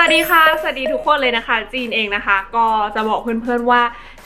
สวัสดีค่ะ สวัสดีทุกคนเลยนะคะ จีนเองนะคะ ก็จะบอกเพื่อนๆว่า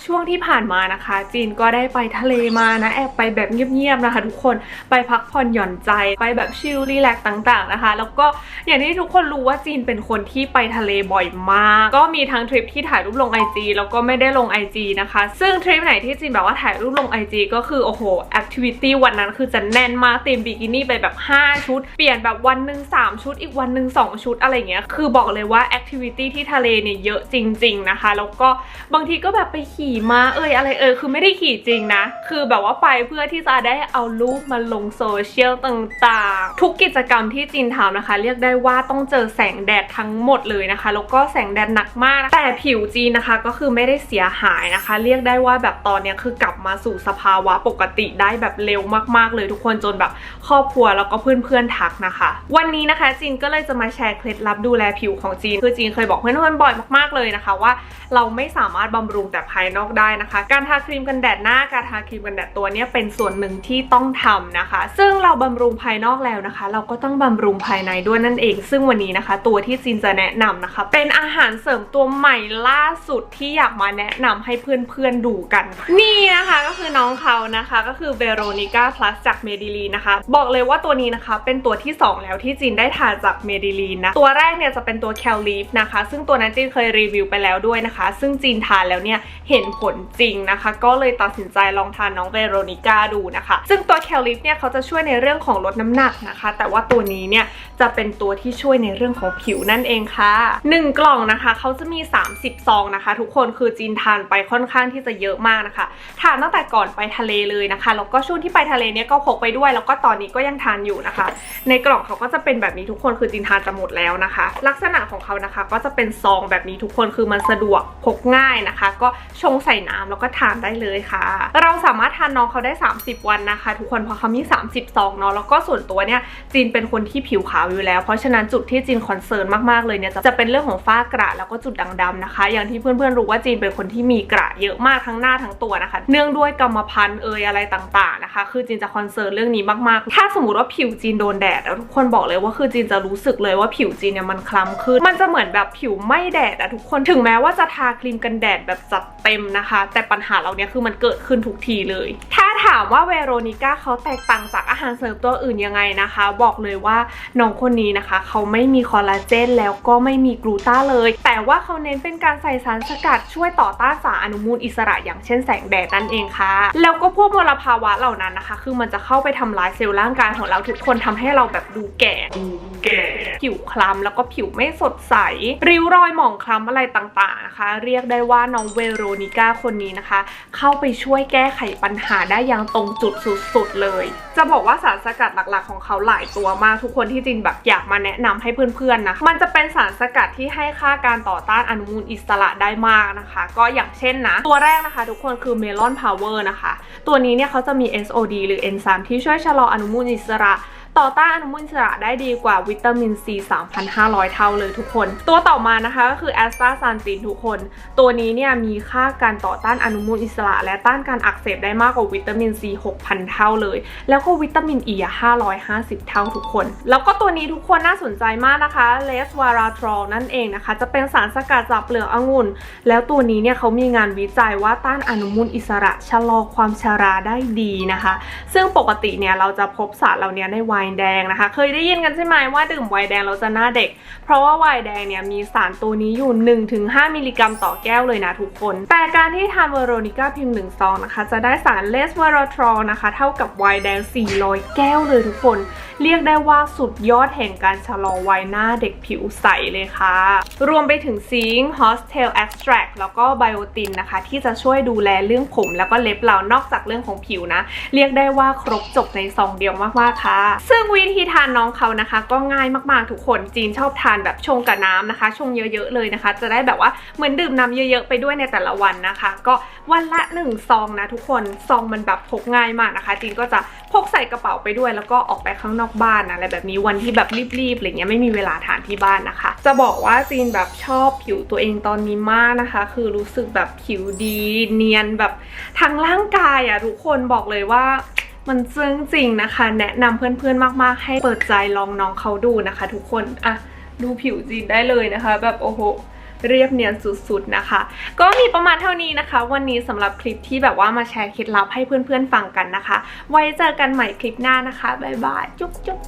ช่วงที่ผ่านมานะคะ จีนก็ได้ไปทะเลมานะแอบไปแบบเงียบๆนะคะ ทุกคนไปพักผ่อนหย่อนใจไปแบบชิลรีแลกต่างๆนะคะ แล้วก็อย่างที่ทุกคนรู้ว่าจีนเป็นคนที่ไปทะเลบ่อยมาก ก็มีทั้งทริปที่ถ่ายรูปลง IG แล้วก็ไม่ได้ลง IG นะคะ ซึ่งทริปไหนที่จีนแบบว่าถ่ายรูปลง IG ก็คือโอ้โหแอคทิวิตี้วันนั้นคือจะแน่นมากเต็มบิกินี่ไปแบบ 5 ชุด เปลี่ยนแบบวันหนึ่ง3 ชุด อีกวันหนึ่ง2 ชุดอะไรเงี้ยคือบอกเลยว่าแอคทิวิตี้ที่ทะเลเนี่ยเยอะจริง ๆนะคะ แล้วก็บางทีก็แบบไปขี่ม้าเอ่ยอะไรเอ่ยคือไม่ได้ขี่จริงนะ คือแบบว่าไปเพื่อที่จะได้เอารูปมาลงโซเชียลต่างๆ ทุกกิจกรรมที่จีนทำนะคะ เรียกได้ว่าต้องเจอแสงแดดทั้งหมดเลยนะคะ แล้วก็แสงแดดหนักมาก แต่ผิวจีนนะคะก็คือไม่ได้เสียหายนะคะ เรียกได้ว่าแบบตอนนี้คือกลับมาสู่สภาวะปกติได้แบบเร็วมากๆ เลยทุกคนจนแบบครอบครัวแล้วก็เพื่อนๆทักนะคะ วันนี้นะคะจีนก็เลยจะมาแชร์เคล็ดลับดูแลผิวของจีนคือจีนเคยบอกเพื่อนๆบ่อยมากๆเลยนะคะ ว่าเราไม่สามารถบำรุงแต่ภายนอกได้นะคะ การทาครีมกันแดดหน้าการทาครีมกันแดดตัวนี้เป็นส่วนหนึ่งที่ต้องทำนะคะ ซึ่งเราบำรุงภายนอกแล้วนะคะ เราก็ต้องบำรุงภายในด้วยนั่นเอง ซึ่งวันนี้นะคะ ตัวที่จีนจะแนะนำนะคะ เป็นอาหารเสริมตัวใหม่ล่าสุดที่อยากมาแนะนำให้เพื่อนๆดูกัน นี่นะคะก็คือน้องเขานะคะก็คือเวโรนิก้าพลัสจากเมดิลีนะคะ บอกเลยว่าตัวนี้นะคะเป็นตัวที่สองแล้วที่จีนได้ทาจากเมดิลีนนะตัวแรกเนี่ยจะเป็นตัวแคลลีฟนะคะ ซึ่งตัวนั้นจีนเคยรีวิวไปแล้วด้วยนะคะ ซึ่งจีนทานแล้วเนี่ยเห็นผลจริงนะคะ ก็เลยตัดสินใจลองทานน้องเวโรนิก้าดูนะคะ ซึ่งตัวแคลิฟเนี่ยเขาจะช่วยในเรื่องของลดน้ำหนักนะคะ แต่ว่าตัวนี้เนี่ยจะเป็นตัวที่ช่วยในเรื่องของผิวนั่นเองค่ะ 1 กล่องนะคะเขาจะมี 30 ซองนะคะ ทุกคนคือจีนทานไปค่อนข้างที่จะเยอะมากนะคะ ทานตั้งแต่ก่อนไปทะเลเลยนะคะแล้วก็ช่วงที่ไปทะเลเนี่ยก็พกไปด้วย แล้วก็ตอนนี้ก็ยังทานอยู่นะคะ ในกล่องเขาก็จะเป็นแบบนี้ทุกคนคือจีนทานจะหมดแล้วนะคะ ลักษณะของเขานะคะก็จะเป็นซองแบบนี้ทุกคนคือมันสะดวกพกง่ายนะคะ ก็ชงใส่น้ำแล้วก็ทานได้เลยค่ะ เราสามารถทานน้องเขาได้ 30 วันนะคะ ทุกคนเพราะเขามี 30ซองเนาะแล้วก็ส่วนตัวเนี่ยจีนเป็นคนที่ผิวขาวอยู่แล้ว เพราะฉะนั้นจุดที่จีนคอนเซิร์นมากๆเลยเนี่ยจะจะเป็นเรื่องของฝ้ากระแล้วก็จุดด่างดำนะคะ อย่างที่เพื่อนๆรู้ว่าจีนเป็นคนที่มีกระเยอะมากทั้งหน้าทั้งตัวนะคะ เนื่องด้วยกรรมพันธุ์เอยอะไรต่างๆนะคะ คือจีนจะคอนเซิร์นเรื่องนี้มากๆ ถ้าสมมติว่าผิวจีนโดนแดดแล้วทุกคนบอกเลยว่าคือจีนจะรู้สึกเลยว่าผิวจีนเนี่ยมันคล้ำขึ้นมันจะเหมือนแบบผิวไม่แดดอะทุกคนถึงแม้ว่าจะทาครีมกันแดดแบบจัดเต็มนะคะ แต่ปัญหาเราเนี่ยคือมันเกิดขึ้นทุกทีเลย ถ้า ถามว่าเวโรนิก้าเขาแตกต่างจากอาหารเสริมตัวอื่นยังไงนะคะ บอกเลยว่าน้องคนนี้นะคะเขาไม่มีคอลลาเจนแล้วก็ไม่มีกลูต้าเลย แต่ว่าเขาเน้นเป็นการใส่สารสกัดช่วยต่อต้านสารอนุมูลอิสระอย่างเช่นแสงแดดนั่นเองค่ะ แล้วก็พวกมลภาวะเหล่านั้นนะคะ คือมันจะเข้าไปทำร้ายเซลล์ร่างกายของเราทุกคนทำให้เราแบบดูแก่ดูแก่ผิวคล้ำแล้วก็ผิวไม่สดใส ริ้วรอยหมองคล้ำอะไรต่างๆนะคะ เรียกได้ว่าน้องเวโรนิก้าคนนี้นะคะ เข้าไปช่วยแก้ไขปัญหาได้อย่างตรงจุดสุดๆเลย จะบอกว่าสารสกัดหลักๆ ของเขาหลายตัวมากทุกคนที่จินแบบอยากมาแนะนำให้เพื่อนๆนะมันจะเป็นสารสกัดที่ให้ค่าการต่อต้านอนุมูลอิสระได้มากนะคะ ก็อย่างเช่นนะ ตัวแรกนะคะทุกคนคือเมลอนพาวเวอร์นะคะ ตัวนี้เนี่ยเขาจะมี SOD หรือเอนไซม์ที่ช่วยชะลออนุมูลอิสระ ต่อต้านอนุมูลอิสระได้ดีกว่าวิตามินซี3,500 เท่าเลยทุกคน ตัวต่อมานะคะก็คือแอสตาซานตินทุกคน ตัวนี้เนี่ยมีค่าการต่อต้านอนุมูลอิสระ และต้านการอักเสบได้มากกว่าวิตามินซี6,000 เท่าเลย แล้วก็วิตามินอี550 เท่าทุกคน แล้วก็ตัวนี้ทุกคนน่าสนใจมากนะคะเลสวาราทรอลนั่นเองนะคะ จะเป็นสารสกัดจากเปลือกองุ่น แล้วตัวนี้เนี่ยเขามีงานวิจัยว่าต้านอนุมูลอิสระชะลอความชราได้ดีนะคะ ซึ่งปกติเนี่ยเราจะพบสารเหล่านี้ในไวน์แดงนะคะ เคยได้ยินกันใช่ไหมว่าดื่มไวน์แดงเราจะหน้าเด็ก เพราะว่าไวน์แดงเนี่ยมีสารตัวนี้อยู่ 1-5 มิลลิกรัมต่อแก้วเลยนะทุกคน แต่การที่ทานเวโรนิก้าเพียงหนึ่งซองนะคะ จะได้สารเลสเวโรทรอลนะคะ เท่ากับไวน์แดง 400 แก้วเลยทุกคน เรียกได้ว่าสุดยอดแห่งการชะลอวัยหน้าเด็กผิวใสเลยค่ะ รวมไปถึงซิงค์ฮอสเทลเอ็กซ์แทรแล้วก็ไบโอตินนะคะ ที่จะช่วยดูแลเรื่องผมแล้วก็เล็บเรานอกจากเรื่องของผิวนะ เรียกได้ว่าครบจบในซองเดียวมากๆค่ะ ซึ่งวิธีทานน้องเขานะคะ ก็ง่ายมากๆทุกคนจีนชอบทานแบบชงกับน้ำนะคะ ชงเยอะๆเลยนะคะ จะได้แบบว่าเหมือนดื่มน้ำเยอะๆไปด้วยในแต่ละวันนะคะ ก็วันละหนึ่งซองนะทุกคนซองมันแบบพกง่ายมากนะคะจีนก็จะ พกใส่กระเป๋าไปด้วย แล้วก็ออกไปข้างนอกบ้านนะอะไรแบบนี้วันที่แบบรีบๆอะไรเงี้ยไม่มีเวลาทานที่บ้านนะคะ จะบอกว่าจีนแบบชอบผิวตัวเองตอนนี้มากนะคะ คือรู้สึกแบบผิวดี เนียนแบบทางร่างกายอะทุกคนบอกเลยว่ามันซึ้งจริงนะคะ แนะนำเพื่อนๆมากๆ ให้เปิดใจลองน้องเขาดูนะคะ ทุกคนอะดูผิวจีนได้เลยนะคะ แบบโอ้โห เรียบเนียนสุดๆนะคะ ก็มีประมาณเท่านี้นะคะ วันนี้สำหรับคลิปที่แบบว่ามาแชร์เคล็ดลับให้เพื่อนๆฟังกันนะคะ ไว้เจอกันใหม่คลิปหน้านะคะบ๊ายบายจุ๊บจุ๊บ